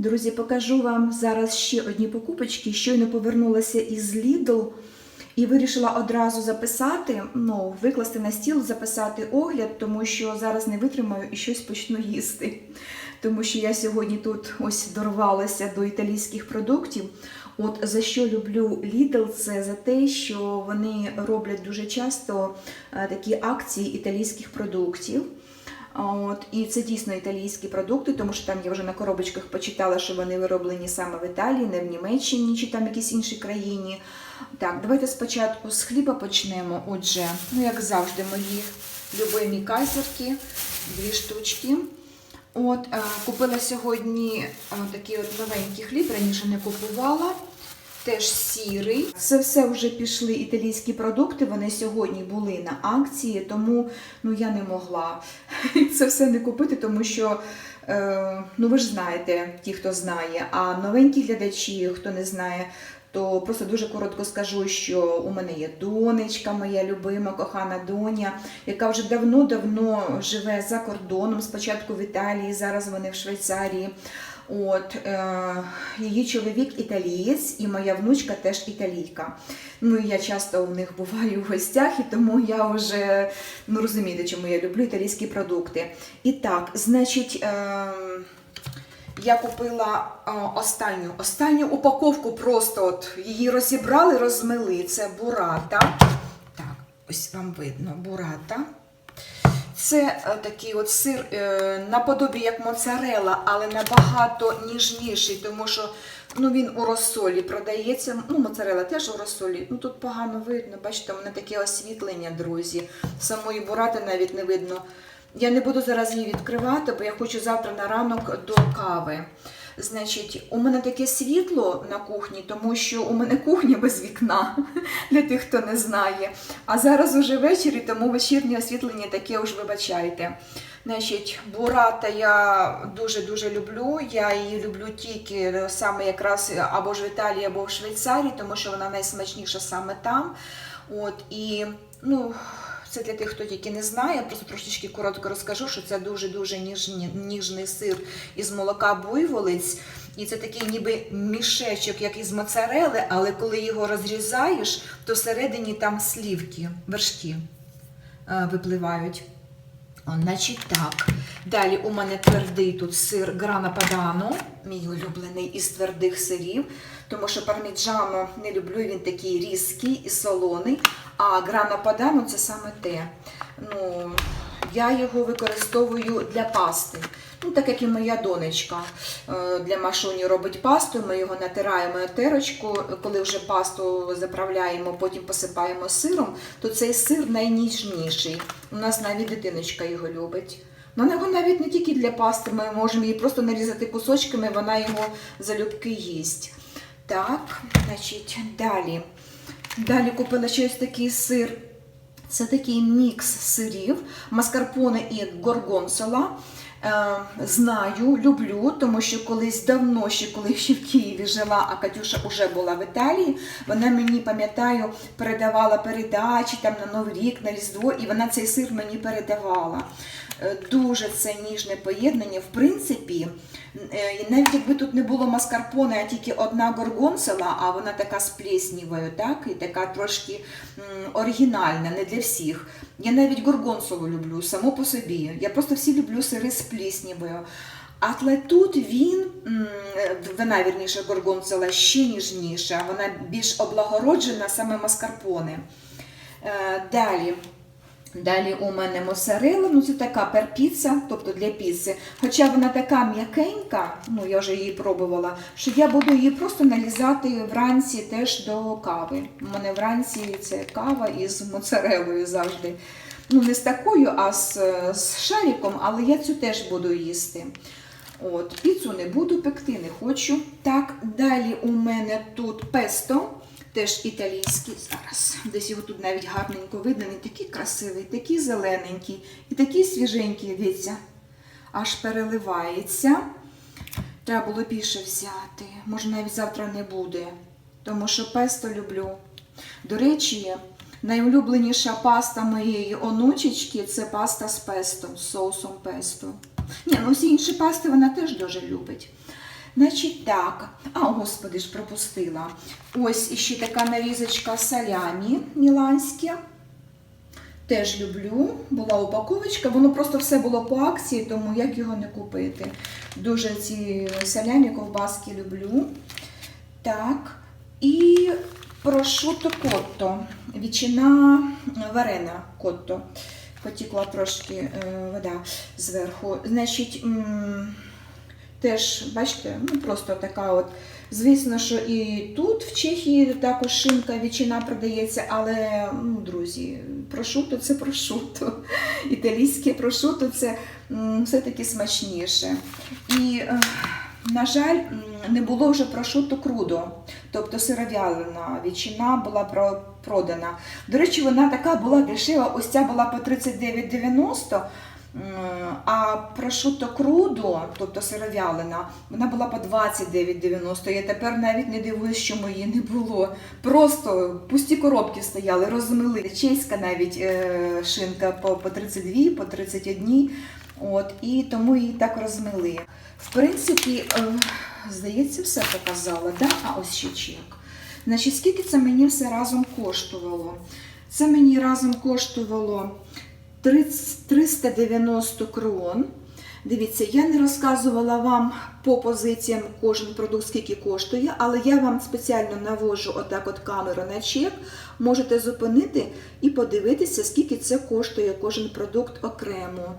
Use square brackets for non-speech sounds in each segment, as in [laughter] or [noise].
Друзі, покажу вам зараз ще одні покупочки. Щойно повернулася із Lidl і вирішила одразу записати, ну, викласти на стіл, записати огляд, тому що зараз не витримаю і щось почну їсти. Тому що я сьогодні тут ось дорвалася до італійських продуктів. От за що люблю Lidl, це за те, що вони роблять дуже часто е, такі акції італійських продуктів. От, і це дійсно італійські продукти, тому що там я вже на коробочках почитала, що вони вироблені саме в Італії, не в Німеччині чи там якійсь іншій країні. Так, давайте спочатку з хліба почнемо. Отже, ну як завжди, мої любимі кайзерки, дві штучки. От, е, купила сьогодні е, такий от новенький хліб, раніше не купувала. Теж сірий. Це все вже пішли італійські продукти. Вони сьогодні були на акції, тому ну я не могла [laughs] це все не купити, тому що е, ну ви ж знаєте, ті, хто знає. А новенькі глядачі, хто не знає, то просто дуже коротко скажу, що у мене є донечка, моя любима, кохана доня, яка вже давно-давно живе за кордоном. Спочатку в Італії, зараз вони в Швейцарії. От е, її чоловік італієць, і моя внучка теж італійка. Ну я часто у них буваю в гостях, і тому я вже ну розумієте, чому я люблю італійські продукти. І так, значить. Е, я купила е, останню останню упаковку, просто от її розібрали, розмили. Це бурата. Так, ось вам видно, бурата. Це е, такий от сир е, наподобі як моцарела, але набагато ніжніший, тому що ну, він у розсолі продається. Ну, моцарела теж у розсолі. Ну тут погано видно. Бачите, у мене таке освітлення, друзі. Самої бурати навіть не видно. Я не буду зараз її відкривати, бо я хочу завтра на ранок до кави. Значить, у мене таке світло на кухні, тому що у мене кухня без вікна, [laughs] для тих, хто не знає. А зараз уже ввечері, тому вечірнє освітлення таке уж вибачайте. Значить, бурата я дуже-дуже люблю. Я її люблю тільки саме якраз або ж в Італії, або в Швейцарії, тому що вона найсмачніша саме там. От, і, ну, це для тих, хто тільки не знає, просто трошечки коротко розкажу, що це дуже-дуже ніжні, ніжний сир із молока буйволиць. І це такий ніби мішечок, як із моцарели, але коли його розрізаєш, то всередині там слівки, вершки е, випливають. Значить так. Далі у мене твердий тут сир грана падано, мій улюблений із твердих сирів, тому що парміджано не люблю, він такий різкий і солоний, а грана падано це саме те. Ну, я його використовую для пасти. Ну, так як і моя донечка е, для машуні робить пасту, ми його натираємо на терочку. Коли вже пасту заправляємо, потім посипаємо сиром, то цей сир найніжніший. У нас навіть дитиночка його любить. Ну, його навіть не тільки для пасти, ми можемо її просто нарізати кусочками, вона його залюбки їсть. Так, значить, далі. Далі купила ще ось такий сир. Це такий мікс сирів, маскарпоне і горгонсола. Е, знаю, люблю, тому що колись давно, ще коли ще в Києві жила, а Катюша вже була в Італії, вона мені, пам'ятаю, передавала передачі там на Новий рік, на Різдво, і вона цей сир мені передавала. Е, Дуже це ніжне поєднання. В принципі, е, навіть якби тут не було маскарпоне, а тільки одна горгонсола, а вона така з плеснівою, так, і така трошки оригінальна, не для всіх. Я навіть горгонсолу люблю, само по собі. Я просто всі люблю сири з пліснівою. Але тут він, м, вона вірніше горгонцола ще ніжніша, вона більш облагороджена саме маскарпоне. Е, Далі. Далі у мене моцарелла, ну це така перпіца, тобто для піци. Хоча вона така м'якенька, ну я вже її пробувала, що я буду її просто нарізати вранці теж до кави. У мене вранці це кава із моцарелою завжди. Ну, не з такою, а з, з шариком, але я цю теж буду їсти. От, Піцу не буду пекти, не хочу. Так, далі у мене тут песто. Теж італійський зараз. Десь його тут навіть гарненько видно. Він такий красивий, такий зелененький і такий свіженький, дивіться, аж переливається. Треба було більше взяти. Може, навіть завтра не буде. Тому що песто люблю. До речі, найулюбленіша паста моєї онучечки це паста з песто, з соусом песто. Ні, ну всі інші пасти вона теж дуже любить. Значить так. А, господи ж, пропустила. Ось іще така нарізочка салямі міланське. Теж люблю. Була упаковочка. Воно просто все було по акції, тому як його не купити. Дуже ці салямі, ковбаски люблю. Так. І прошуто котто. Вічина варена котто. Потікла трошки е, вода зверху. Значить, теж, бачите, ну просто така от. Звісно, що і тут, в Чехії, також шинка ветчина продається, але, ну, друзі, прошуто це прошуто. [laughs] Італійське прошуто це все-таки смачніше. І, е, на жаль, не було вже прошуто крудо, тобто сировялина ветчина була продана. До речі, вона така була дешева, ось ця була по 39,90. А прошуто крудо, тобто сировялина, вона була по 29,90. Я тепер навіть не дивуюсь, що мої не було. Просто пусті коробки стояли, розмили. Чеська навіть е, шинка по, по 32, по 31. От, і тому її так розмили. В принципі, е, здається, все показала. Да? А ось ще чек. Значить, скільки це мені все разом коштувало? Це мені разом коштувало 30 390 крон. Дивіться, я не розказувала вам по позиціям кожен продукт, скільки коштує, але я вам спеціально навожу отак от камеру на чек. Можете зупинити і подивитися, скільки це коштує кожен продукт окремо.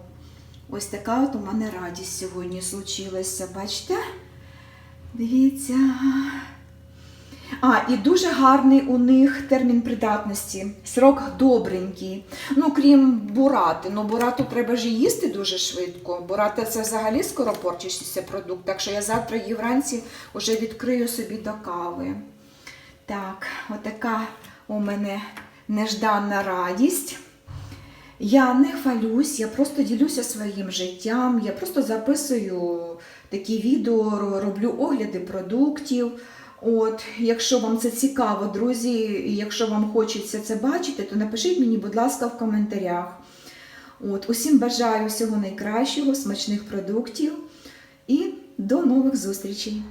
Ось така от у мене радість сьогодні случилася. Бачите? Дивіться. А, і дуже гарний у них термін придатності. Срок добренький. Ну, крім бурати. Ну, бурату треба ж їсти дуже швидко. Бурата це взагалі скоро порчиться продукт. Так що я завтра її вранці вже відкрию собі до кави. Так, отака у мене нежданна радість. Я не хвалюсь, я просто ділюся своїм життям, я просто записую такі відео, роблю огляди продуктів. От, якщо вам це цікаво, друзі, і якщо вам хочеться це бачити, то напишіть мені, будь ласка, в коментарях. От, усім бажаю всього найкращого, смачних продуктів і до нових зустрічей!